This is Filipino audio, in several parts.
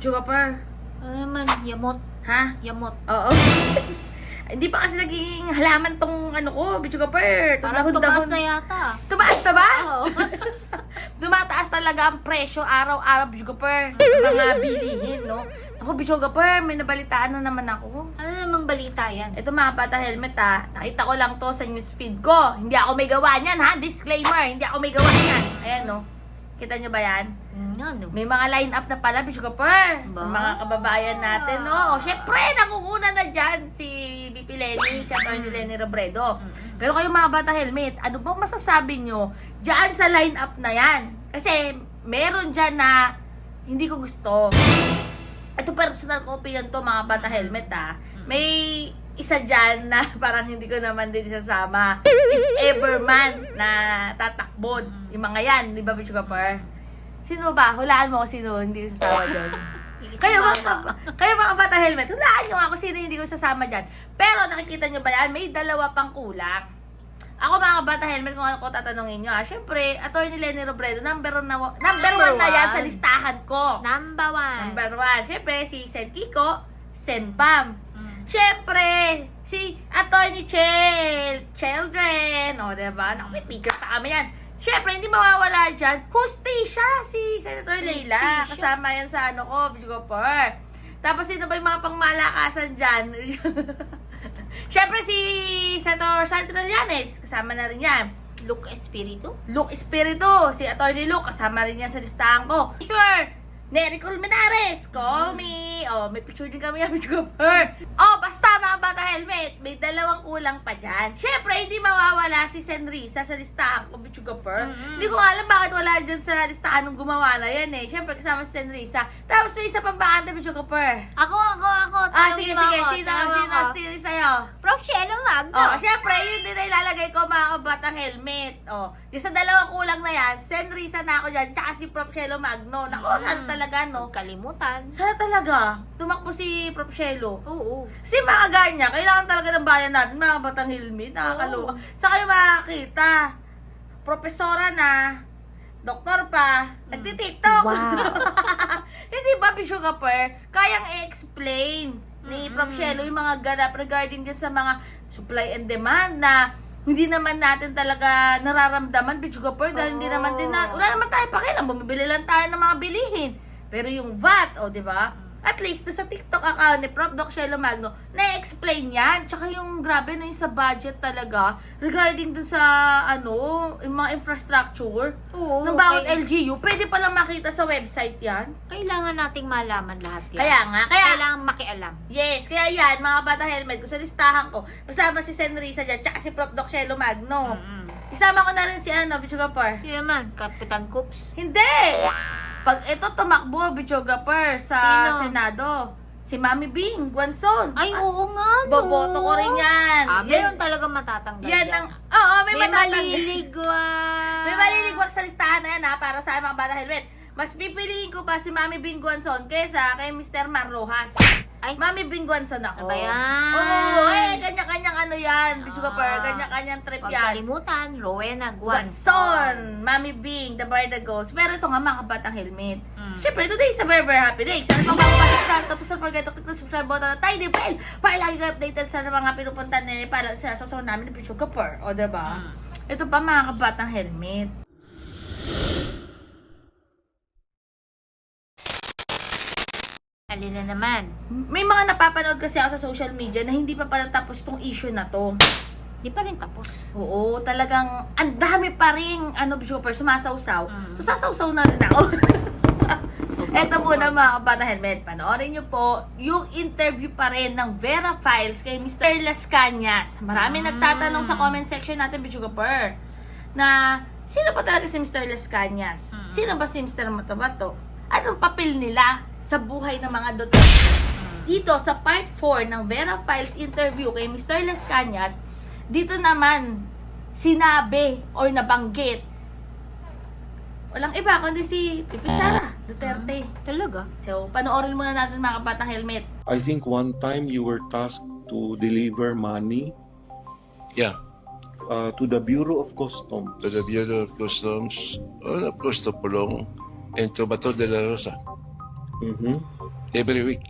Sugar Ano naman, yamot. Ha? Yamot. Oo. Hindi pa kasi naging halaman tong ano ko, Bichuga Per. Parang tumaas na yata. Tumaas na ba? Oo. Tumataas talaga ang presyo araw-araw, Bichuga Per. Mga bilihin, no? Ako, Bichuga Per, may nabalitaan na naman ako. ano namang balita yan? Ito mga bata helmet ha. Nakita ko lang to sa newsfeed ko. Hindi ako may gawa niyan ha. Disclaimer, hindi ako may gawa niyan. Ayan no. Kita nyo ba yan? Hmm, ano? May mga line up na pala, Bichuga Per. Ba? Mga kababayan natin, no? O, syempre, nangunguna na dyan si BP Lenny, si Atty. Lenny Robredo. Pero kayo mga bata helmet, ano bang masasabi nyo dyan sa line up na yan? Kasi meron dyan na hindi ko gusto. Ito personal ko opinion to mga bata helmet ah. May isa dyan na parang hindi ko naman din isasama. If ever man na tatakbod. Yung mga yan, di ba Bichuga Per? Sino ba? Hulaan mo kung sino hindi sasama dyan. Kayo mga, kayo mga bata helmet, hulaan nyo ako sino hindi ko sasama dyan. Pero nakikita nyo ba yan? May dalawa pang kulang. Ako mga bata helmet, kung ako tatanungin nyo ah. Siyempre, Atty. Lenny Robredo, number one na, number one na yan sa one. listahan ko. Number one. Number one. Siyempre, si Sen Kiko, Sen Pam. Siyempre, si Atty. Chel, Children. O, diba? Naku, may picker pa kami yan. Siyempre, hindi mawawala dyan. Hustisya, si Senator Leila. Kasama yan sa ano ko, Video Per. Tapos, sino ba yung mga pangmalakasan dyan? Siyempre, si Senator Sandro Llanes. Kasama na rin yan. Look Espiritu? Luke Espiritu, si Atty. Luke, kasama rin yan sa listahan ko. Sir, Nery Colmenares, call me. Oh, may picture din kami yan, picture her. Oh, helmet, may dalawang kulang pa dyan. Siyempre, hindi mawawala si Senrisa sa listahan ko, picture per. Mhm. Hindi ko alam bakit wala dyan sa listahan nung gumawa na yan eh. Siyempre, kasama si Senrisa. Tapos may isa pang bakante, picture per. Ako, ako, ako. Ah, sige, sige. ako, Sino, sino, sino sa'yo? Prof. Chelo Magno. Oh, syempre, yun din na ilalagay ko mga kabatang helmet. Oh, yung sa dalawang kulang na yan, Senrisa na ako dyan, tsaka si Prof. Shelo Magno. Naku, Mm. sana talaga, no? Kalimutan. Sana talaga, tumakbo si Prof. Shelo. Oo. Kasi mga ganyan, kailangan talaga ng bayan natin, mga batang helmet, nakakaloka. Oo. Sa kayo makakita, profesora na, doktor pa, nagtitiktok. Wow. Hindi ba, Bishop Per, kayang i-explain ni Mm-mm. Prof. Shelo yung mga ganap regarding din sa mga supply and demand na hindi naman natin talaga nararamdaman, Bishop Per, dahil hindi Oo. naman din na, wala naman tayo pakialam, bumibili lang tayo ng mga bilihin. Pero yung VAT, o di ba? At least sa TikTok account ni Prof. Doc Shelo Magno, na-explain yan. Tsaka yung grabe na yung sa budget talaga regarding dun sa ano, yung mga infrastructure Oo. ng bawat kay- LGU. Pwede palang makita sa website yan. Kailangan nating malaman lahat yan. Kaya nga, kaya Kailangan makialam. Yes, kaya yan, mga bata helmet, kung sa listahan ko, kasama si Senrisa dyan, tsaka si Prof. Doc Shelo Magno. Mm-mm. Isama ko na rin si ano, Bichugapar. Sino man? Kapitan Coops? Hindi! Pag ito tumakbo, Bichugapar, sa Sino? Senado, si Mami Bing, Guanzon. Ay, oo nga, no. Boboto ko rin yan. Ah, yan, meron talaga matatanggal yan yan. ang, oo, may, may matatanggap. maliligwag. May maliligwag sa listahan na yan ha, para sa mga bata helmet. Mas pipiliin ko pa si Mami Bing Guanzon kesa kay Mr. Mar Rojas. Ay, Mami Bing Guanzon ako. Ba yan? Oo, eh, kanya-kanyang ano yan. Bicho ka Ah. kanya-kanyang trip Huwag yan. kalimutan, Rowena Guanzon, Guanzon. Mami Bing, The Bar The Goals. Pero ito nga mga batang helmet. Mm. Siyempre, today is a very, very happy day. Sana pang mga tapos don't forget to click the subscribe button at tiny bell para lagi kayo updated sa mga pinupunta nila para sa susunod namin ng Pichu Kapur. O, diba? Mm. Ito pa mga kabatang helmet. Alin na naman. May mga napapanood kasi ako sa social media na hindi pa pala tapos tong issue na to. Di pa rin tapos. Oo, talagang ang dami pa rin ano, Super, sumasawsaw. Mm. So, sasawsaw na rin ako. Eto muna mga kabata helmet. Panoorin nyo po yung interview pa rin ng Vera Files kay Mr. Las Cañas. Marami Mm. nagtatanong sa comment section natin, Bichugaper, na sino ba talaga si Mr. Las Cañas? Mm. Sino ba si Mr. Matabato? Anong papel nila sa buhay ng mga Duterte? Dito sa part 4 ng Vera Files interview kay Mr. Las Cañas, dito naman sinabi or nabanggit walang iba kundi si Pipi Sara Duterte. Talaga? So, panoorin muna natin mga kapatang helmet. I think one time you were tasked to deliver money Yeah, uh, to the Bureau of Customs. to the Bureau of Customs, on of course to Pulong, and to Bato de la Rosa. Mm-hmm. Every week.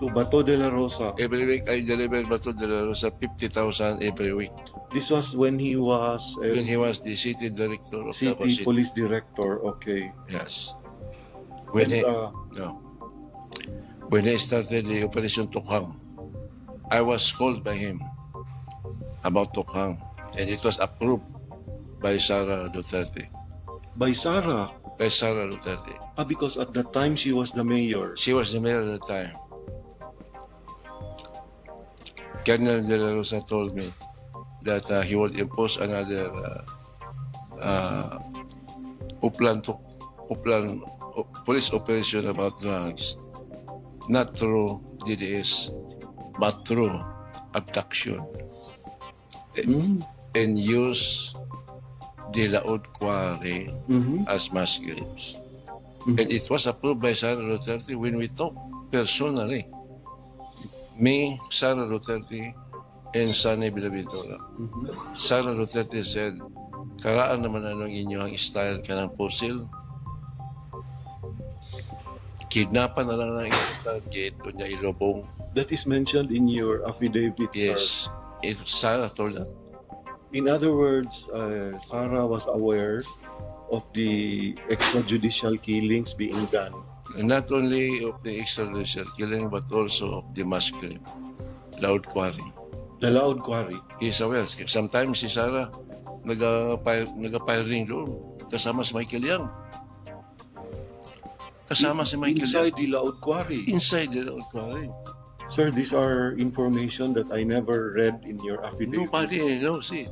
To Bato de la Rosa. Every week, I deliver Bato de la Rosa 50,000 every week. This was when he was a When he was the city director of city City. police director. Okay. Yes. When And, he, uh, no. When he started the Operation Tokhang, I was called by him about Tokhang. And it was approved by Sara Duterte. by Sarah. By Sara Duterte. Ah, because at that time she was the mayor. She was the mayor at the time. Colonel De La Rosa told me that uh, he would impose another uh, uh, uplan to uplan o- police operation about drugs, not through DDS, but through abduction Mm. and use the Laod Quarry Mm-hmm. as mass graves. Mhm. And it was approved by Sara Duterte when we talked personally. Me, Sara Duterte, and Sunny Bilavitora. Mm-hmm. Sara Duterte said, karaan naman anong inyong style ka ng pusil. Kidnapan na lang ng target o niya ilobong. That is mentioned in your affidavit, sir. Yes. It, Sara told that. In other words, uh, Sarah was aware of the extrajudicial killings being done. And not only of the extrajudicial killing, but also of the mass grave. Loud quarry. The Loud Quarry. He's aware. Sometimes si Sarah nag-firing doon. Kasama si Michael Young. Kasama si Michael Inside Young. the Loud Quarry. Inside the old quarry. Sir, these are information that I never read in your affidavit. Nobody knows it.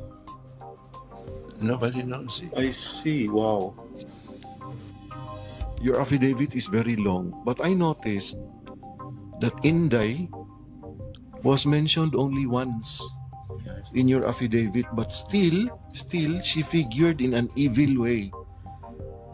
Nobody knows it. I see. Wow. Your affidavit is very long, but I noticed that Inday was mentioned only once in your affidavit, but still, still, she figured in an evil way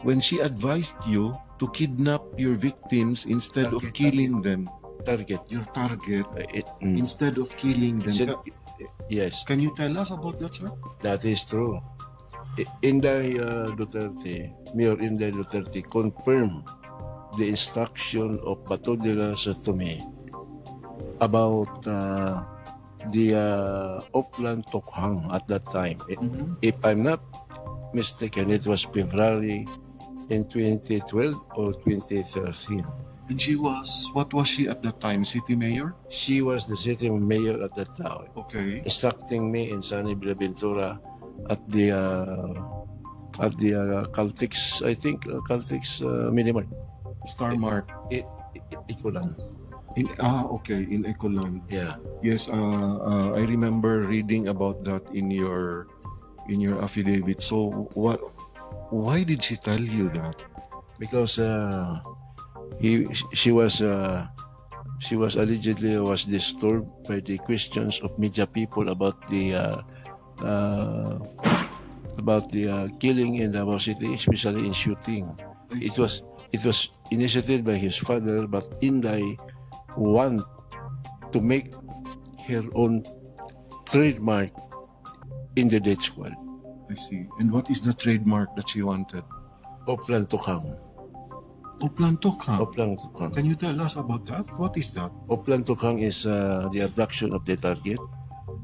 when she advised you to kidnap your victims instead of killing them. Target. Your target Uh, it, mm. instead of killing them. Said- Ca- yes, Can you tell us about that, sir? that is true. Inday uh, Duterte, Mayor Inday Duterte confirmed the instruction of Bato de la Sotome about uh, the uh, Oplan Tokhang at that time. If I'm not mistaken, it was February in 2012 or 2013. And she was, what was she at that time? City mayor? She was the city mayor at that time, Okay. instructing me and Sunny Bilaventura at the uh, at the uh, Caltex, I think uh, Caltex uh, Minimart, Star Mart. I- I- Ikulan. In, ah, okay, in Ecolan. Yeah. Yes, uh, uh, I remember reading about that in your in your affidavit. So what? Why did she tell you that? because uh, he she was uh, she was allegedly was disturbed by the questions of media people about the uh, uh, about the uh, killing in Davao City, especially in shooting. It was it was initiated by his father, but Inday want to make her own trademark in the death squad. I see. And what is the trademark that she wanted? Oplan Tukang. Oplan Tokha. Oplan Tukang. Can you tell us about that? What is that? Oplan Tukang is uh, the abduction of the target.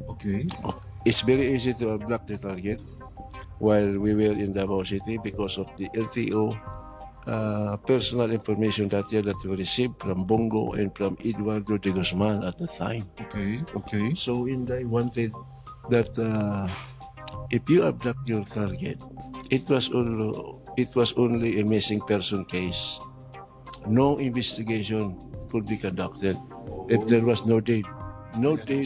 Okay. It's very easy to abduct the target while we were in Davao City because of the LTO uh, personal information that year that we received from Bongo and from Eduardo de Guzman at the time. Okay. Okay. So Inday wanted that uh, if you abduct your target, it was only, it was only a missing person case. No investigation could be conducted if there was no dead, no Okay.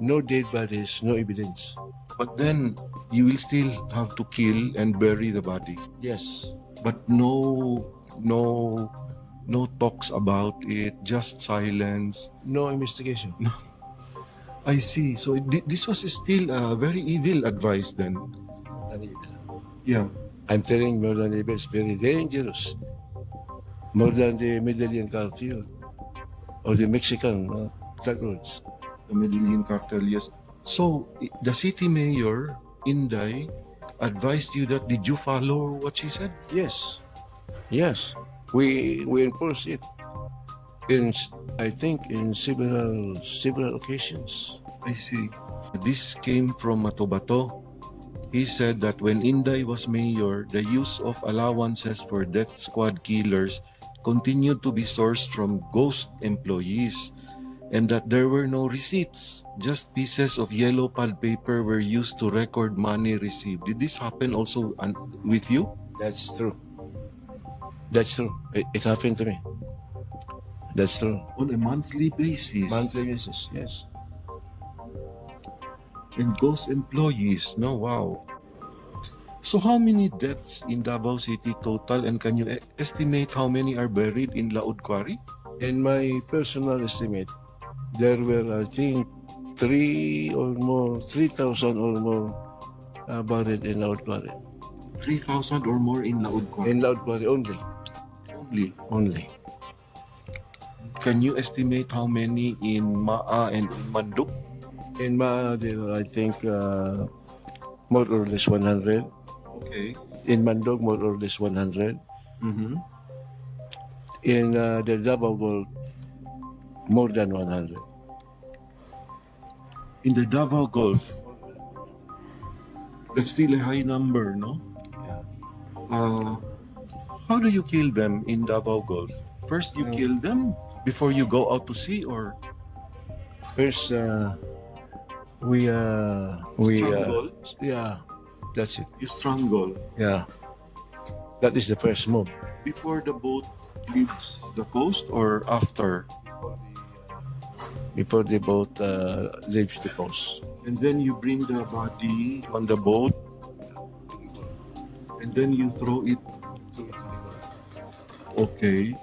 No dead bodies, no evidence. But then you will still have to kill and bury the body. Yes. but no no no talks about it just silence No investigation. No. i see so it, this was still a very evil advice then yeah I'm telling more than evil, it's very dangerous. More than the Medellin cartel or the Mexican uh, drug lords. The medellin cartel yes so the city mayor inday advised you that did you follow what she said Yes. Yes. we we enforce it in I think in several several occasions. I see. This came from Matobato. He said that when Inday was mayor, the use of allowances for death squad killers continued to be sourced from ghost employees and that there were no receipts. Just pieces of yellow pad paper were used to record money received. Did this happen also with you? That's true. That's true. It, it happened to me. That's true. On a monthly basis. Monthly basis, yes. And ghost employees. No, wow. So how many deaths in Davao City total and can you estimate how many are buried in Laod Quarry? In my personal estimate, there were, I think, three or more, 3,000 or more uh, buried in Laod Quarry. 3,000 or more in Laod Quarry In Laod Quarry only. only. Only. Can you estimate how many in Maa and in Manduk? In Ma, there are, I think, uh, more or less 100. Okay. In Mandog, more or less 100. Mm-hmm. In uh, the Davao Gold, more than 100. In the Davao Gulf, that's still a high number, no? Yeah. Uh, how do you kill them in Davao Gulf? First, you kill them before you go out to sea, or First, uh, we, uh, we, uh, yeah, that's it. You strangle Yeah. That is the first move. before the boat leaves the coast, or after? Before the boat uh, leaves the coast. And then you bring the body on the boat, and then you throw it. Okay.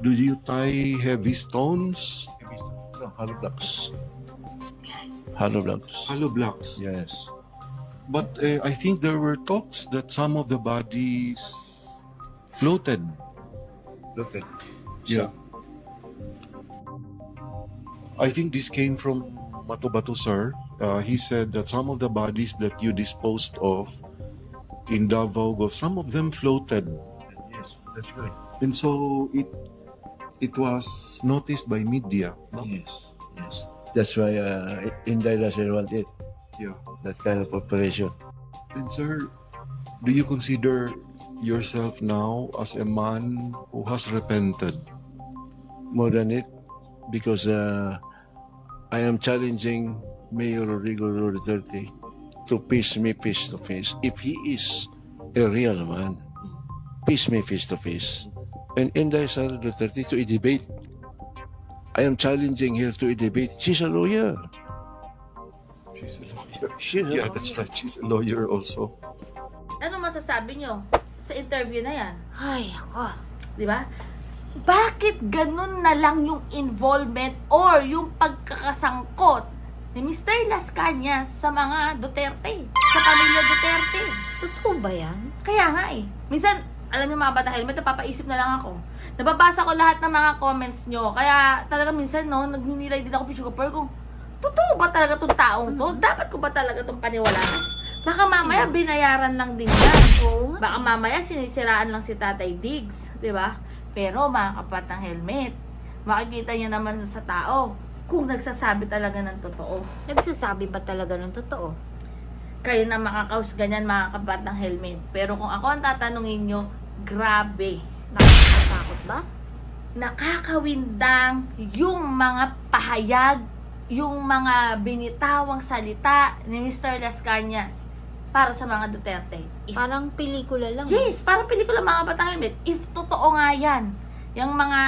Do you tie heavy stones? Heavy stones. No, hollow blocks. Hollow blocks. Hollow blocks. Yes. But uh, I think there were talks that some of the bodies floated. At Yeah. I think this came from Matobato, sir. Uh, he said that some of the bodies that you disposed of in Davao some of them floated. Yes, that's right. And so it it was noticed by media. no? Yes, yes. That's why uh, Inday doesn't want it. Yeah. That kind of operation. And sir, do you consider yourself now as a man who has repented? More than it, because uh, I am challenging Mayor Rodrigo Duterte to face me face to face. If he is a real man, face me face to face. And Inday Sara Duterte to a debate. I am challenging her to a debate. She's a lawyer. She's a lawyer. She's a Yeah, lawyer. that's right. She's a lawyer also. Ano masasabi nyo sa interview na yan? Ay, ako. Di ba? Bakit ganun na lang yung involvement or yung pagkakasangkot ni Mr. Las Cañas sa mga Duterte, sa pamilya Duterte? Totoo ba yan? Kaya nga eh. Minsan, alam niyo mga bata helmet, napapaisip na lang ako. Nababasa ko lahat ng mga comments nyo. Kaya talaga minsan, no, nagninilay din ako picture ko kung totoo ba talaga tong taong to? Dapat ko ba talaga tong paniwalaan? Baka mamaya binayaran lang din yan. Oo. Baka mamaya sinisiraan lang si Tatay Diggs, 'di ba? Pero mga kapat ng helmet, makikita niyo naman sa tao kung nagsasabi talaga ng totoo. Nagsasabi ba talaga ng totoo? Kayo na makakaus ganyan mga kapat ng helmet. Pero kung ako ang tatanungin nyo, grabe. Nakakatakot ba? Nakakawindang yung mga pahayag, yung mga binitawang salita ni Mr. Las Cañas para sa mga Duterte. If Parang pelikula lang. Yes, parang pelikula mga batang helmet. If totoo nga yan, yung mga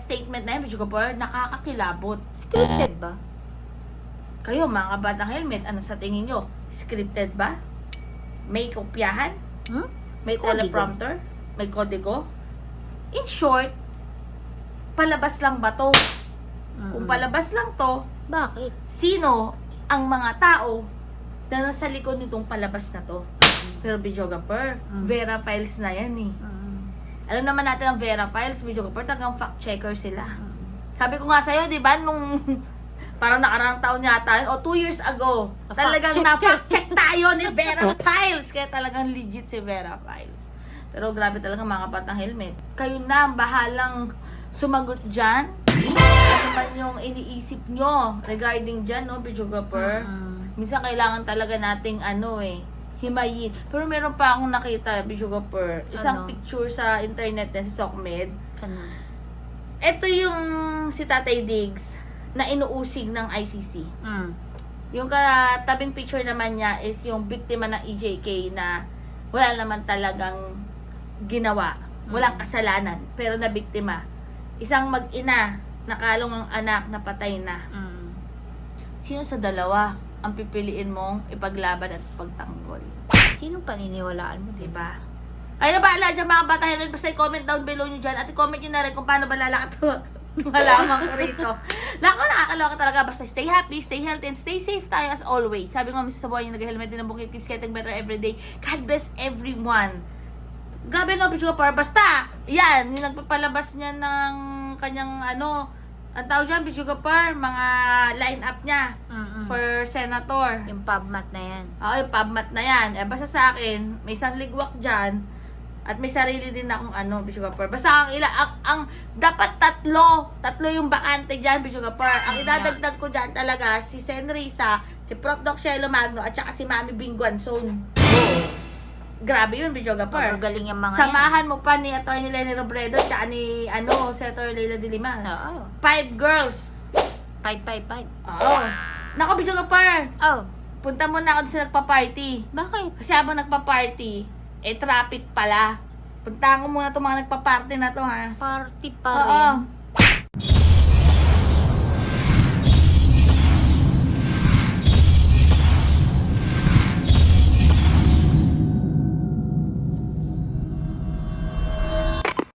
statement na yan, Medyo Gabor, nakakakilabot. Scripted ba? Kayo, mga batang helmet, ano sa tingin nyo? Scripted ba? May kopyahan? Hmm? May Kodigo. teleprompter? May kodigo? In short, palabas lang ba to? Kung Mm. palabas lang to, Bakit? sino ang mga tao na nasa likod nitong palabas na to? Pero videographer, Mm. Vera Files na yan eh. Mm. Alam naman natin ang Vera Files, videographer, talagang fact checker sila. Mm. Sabi ko nga sa'yo, di ba, nung parang nakarang taon yata yun, o two years ago, Na-fact talagang na-fact check tayo ni Vera Files. Kaya talagang legit si Vera Files. Pero grabe talaga mga kapatang helmet. Kayo na ang bahalang sumagot dyan. Ano man yung iniisip nyo regarding dyan, no, videographer? Mm. Minsan kailangan talaga nating ano eh, himayin. Pero meron pa akong nakita, videographer, isang Ano? picture sa internet na si Sokmed. Ano? Ito yung si Tatay Diggs na inuusig ng ICC. Mm. Yung katabing picture naman niya is yung biktima ng EJK na wala naman talagang ginawa. Walang Mm. kasalanan, pero na biktima. Isang mag-ina, nakalong ang anak, napatay na. Mm. Sino sa dalawa ang pipiliin mong ipaglaban at pagtanggol? Sinong paniniwalaan mo, di ba? Diba? Kayo na bahala dyan mga bata helmet. Basta i-comment down below nyo dyan. At i-comment nyo na rin kung paano ba lalakad to. Malaman ko rito. Nako, nakakaloka talaga. Basta stay happy, stay healthy, and stay safe tayo as always. Sabi ko, Mrs. sa buhay yung nag-helmet din ang bukid keeps getting better every day. God bless everyone. Grabe no, Pichu Par. Basta, yan, yung nagpapalabas niya ng kanyang ano, ang tawag dyan, Pichu Par, mga line-up niya Mm-mm. for senator. Yung pubmat na yan. Oo, yung pubmat na yan. Eh, basta sa akin, may isang ligwak dyan. At may sarili din akong ano, Bichugapur. Basta ang ila, ang, ang dapat tatlo. Tatlo yung bakante dyan, Bichugapur. Ang idadagdag ko dyan talaga, si Sen Risa, si Prof. Doc Shelo Magno, at saka si Mami Bingguan Son. Grabe yun, Bichugapur. Magagaling yung mga Samahan mo pa ni Atty. Lenny Robredo at ni, ano, Senator Leila de Lima. yan. Oo. Five girls. Five, five, five. Oo. Nako, Bichugapur. Oh, Punta mo na ako sa nagpa-party. bakit? Kasi habang nagpa-party, eh traffic pala. Punta ko muna itong mga nagpa-party na to ha. Party pa Oo. rin.